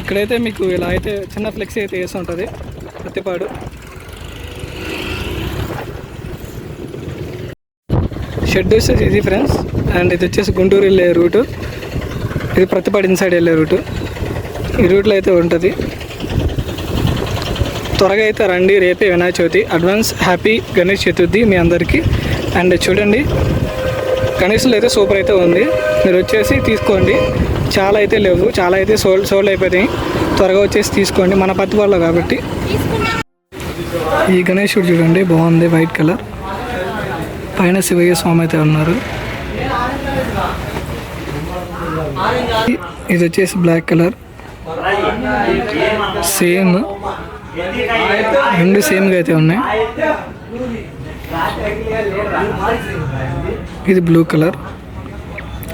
ఇక్కడైతే మీకు ఇలా అయితే చిన్న ఫ్లెక్సీ అయితే వేసి ఉంటుంది. ప్రతిపాడు షెడ్ వచ్చేసి ఇది ఫ్రెండ్స్ అండ్ ఇది వచ్చేసి గుంటూరు వెళ్ళే రూటు. ఇది ప్రతిపాడు ఇన్సైడ్ వెళ్ళే రూటు. ఈ రూట్లో అయితే ఉంటుంది. త్వరగా అయితే రండి. రేపే వినాయక చవితి. అడ్వాన్స్ హ్యాపీ గణేష్ చతుర్థి మీ అందరికీ. అండ్ చూడండి. గణేష్లు అయితే సూపర్ అయితే ఉంది. మీరు వచ్చేసి తీసుకోండి. చాలా అయితే లేవు. చాలా అయితే సోల్డ్ సోల్డ్ అయిపోతాయి త్వరగా వచ్చేసి తీసుకోండి. మన పత్తి వాళ్ళు కాబట్టి. ఈ గణేశుడు చూడండి. బాగుంది. వైట్ కలర్ పైన శివయ్య స్వామి అయితే ఉన్నారు. ఇది వచ్చేసి బ్లాక్ కలర్ సేమ్ రెండు సేమ్గా అయితే ఉన్నాయి. ఇది బ్లూ కలర్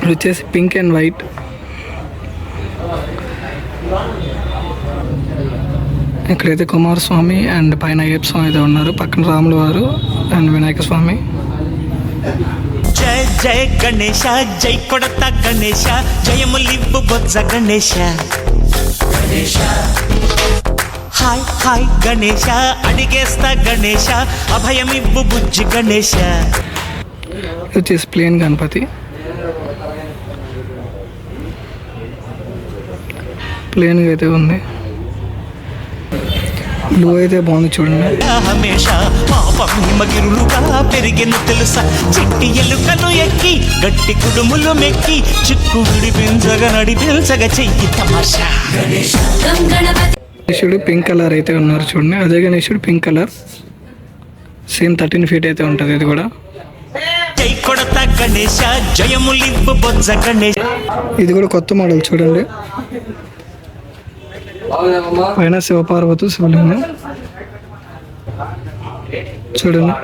ఇది వచ్చేసి పింక్ అండ్ వైట్ ఇక్కడైతే కుమారస్వామి అండ్ పైన అయ్యప్ప స్వామి అయితే ఉన్నారు. పక్కన రాముల వారు అండ్ వినాయక స్వామి. జయ జయ గణేశ జై కొడత గణేశ జయములిబ్బు బొజ్జ గణేశ. హాయ్ హాయ్ గణేశ అడిగేస్తా గణేశ అభయమివ్వు బుజ్జి గణేశ. వచ్చేసి ప్లేన్ గణపతి ప్లేన్గా అయితే ఉంది. బ్లూ అయితే బాగుంది చూడండి. పెరిగిన తెలుసా? చిట్టి ఎలుకను ఎక్కి గట్టి కుడుములు మెక్కి చిక్కు విడిపించగా నడిపించగా చెయ్యి తమాషా. గణేశుడు పింక్ కలర్ అయితే ఉన్నారు చూడండి. అదే గణేశుడు pink colour. Same thirteen feet అయితే ఉంటుంది ఇది కూడా. ఇది కూడా కొత్త మోడల్ చూడండి. పైన శివపార్వతు శివలింగం చూడండి.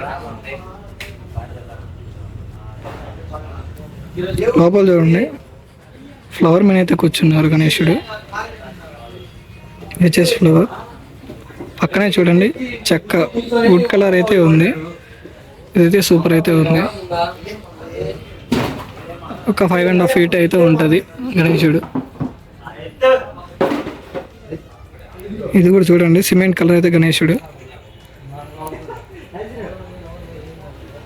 లోపల చూడండి. ఫ్లవర్ మీద అయితే కూర్చున్నారు గణేశుడు హెచ్ఎస్ ఫ్లవర్. పక్కనే చూడండి. చెక్క వుడ్ కలర్ అయితే ఉంది. ఇదైతే సూపర్ అయితే ఉంది. ఒక ఫైవ్ అండ్ హాఫ్ ఫీట్ అయితే ఉంటుంది గణేశుడు ఇది కూడా చూడండి. సిమెంట్ కలర్ అయితే గణేశుడు.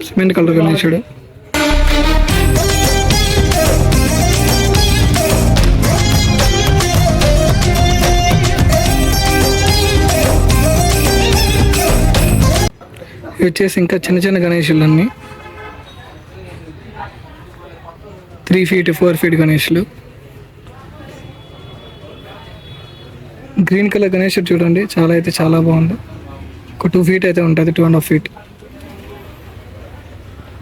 సిమెంట్ కలర్ గణేశుడు. ఇవి వచ్చేసి ఇంకా చిన్న చిన్న గణేశులు అన్నీ త్రీ ఫీట్ ఫోర్ ఫీట్ గణేషులు గ్రీన్ కలర్ గణేషుడు చూడండి. చాలా అయితే చాలా బాగుంది. ఒక టూ ఫీట్ అయితే ఉంటుంది. Two and half feet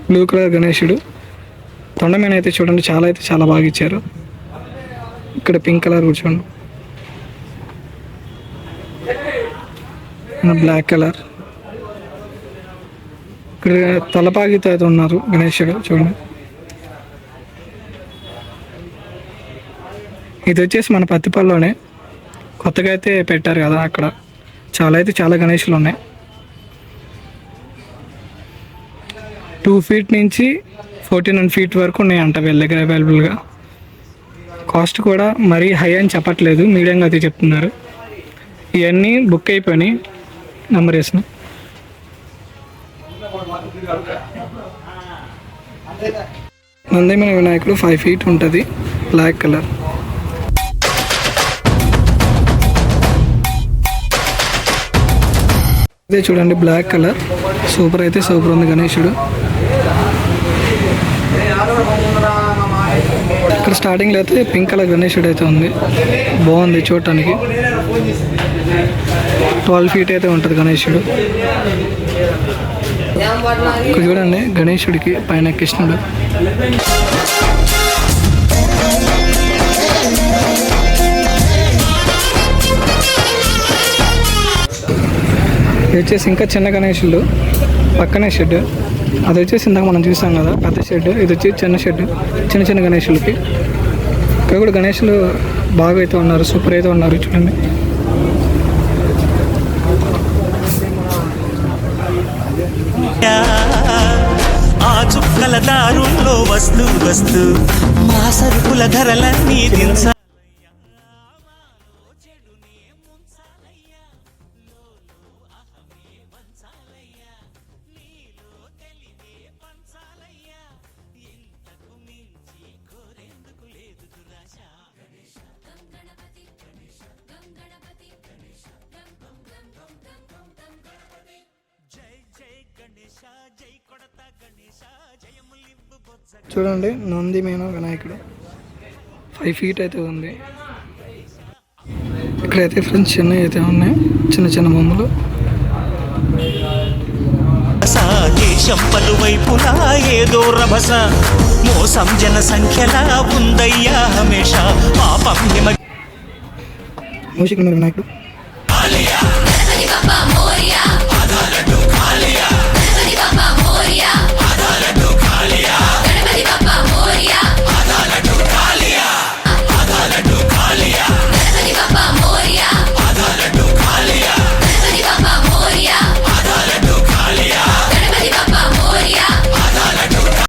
blue colour గణేషుడు. తొండమైన అయితే చూడండి. చాలా అయితే చాలా బాగా ఇచ్చారు. ఇక్కడ పింక్ కలర్ కూర్చోండి బ్లాక్ కలర్. ఇక్కడ తలపాగితో అయితే ఉన్నారు గణేషుడు. చూడండి. ఇది వచ్చేసి మన పత్తిపల్లిలోనే కొత్తగా అయితే పెట్టారు కదా అక్కడ. చాలా అయితే చాలా గణేషులు ఉన్నాయి. టూ ఫీట్ నుంచి ఫోర్టీన్ వన్ ఫీట్ వరకు ఉన్నాయి అంట వీళ్ళ దగ్గర అవైలబుల్గా కాస్ట్ కూడా మరీ హై అని చెప్పట్లేదు మీడియంగా అయితే చెప్తున్నారు. ఇవన్నీ బుక్ అయిపోయినాయి. నెంబర్ వేసిన నందిమైన వినాయకుడు ఫైవ్ ఫీట్ ఉంటుంది బ్లాక్ కలర్ ఇదే చూడండి బ్లాక్ కలర్ సూపర్ అయితే సూపర్ ఉంది గణేశుడు ఇక్కడ స్టార్టింగ్లో అయితే పింక్ కలర్ గణేశుడు అయితే ఉంది. బాగుంది చూడటానికి. ట్వెల్వ్ ఫీట్ అయితే ఉంటుంది గణేశుడు ఇక్కడ చూడండి గణేశుడికి పైన కృష్ణుడు. వచ్చేసి ఇంకా చిన్న గణేషులు పక్కనే షెడ్. అది వచ్చేసి ఇందాక మనం చూసాం కదా పెద్ద షెడ్. ఇది వచ్చి చిన్న షెడ్. చిన్న చిన్న గణేషులకి. ఇక్కడ కూడా గణేషులు బాగా అయితే ఉన్నారు సూపర్ అయితే ఉన్నారు చూడండి. ఆ చుక్కల దారుల్లో వస్తూ వస్తూ మా సరుకుల ధరలన్నీ దించ చూడండి నంది మేను వినాయకుడు. ఫైవ్ ఫీట్ అయితే ఉంది. ఇక్కడైతే ఫ్రెండ్స్ చిన్నవి అయితే ఉన్నాయి. చిన్న చిన్న బొమ్మలు. దేశం పలువైపులా ఏదో రభస. మోసం జన సంఖ్యలా ఉందయ్యా హమేష. పాపం హిమ మూషికుడు వినాయకుడు.